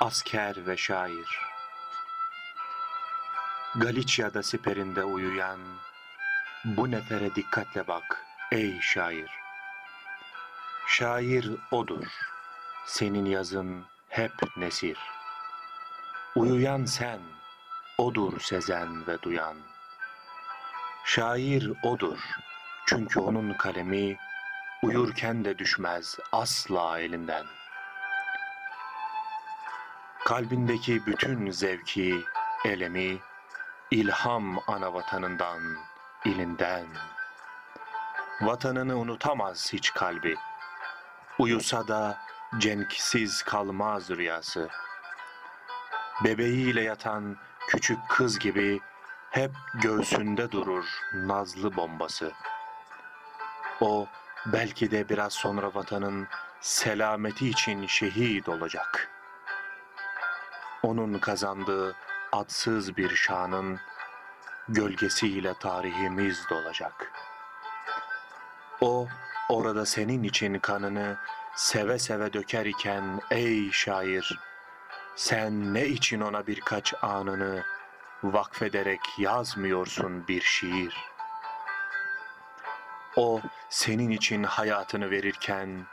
asker ve şair. Galicia'da siperinde uyuyan, bu nefere dikkatle bak ey şair. Şair odur, senin yazın hep nesir. Uyuyan sen, odur sezen ve duyan. Şair odur, çünkü onun kalemi uyurken de düşmez asla elinden. Kalbindeki bütün zevki, elemi, ilham ana vatanından, ilinden. Vatanını unutamaz hiç kalbi. Uyusa da cenksiz kalmaz rüyası. Bebeğiyle yatan küçük kız gibi hep göğsünde durur nazlı bombası. O belki de biraz sonra vatanın selameti için şehit olacak.'' Onun kazandığı adsız bir şanın gölgesiyle tarihimiz dolacak. O orada senin için kanını seve seve döker iken ey şair sen ne için ona birkaç anını vakfederek yazmıyorsun bir şiir? O senin için hayatını verirken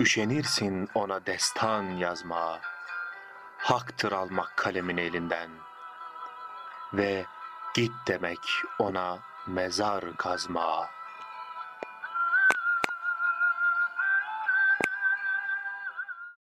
üşenirsin ona destan yazmaya haktır almak kalemin elinden ve git demek ona mezar kazma.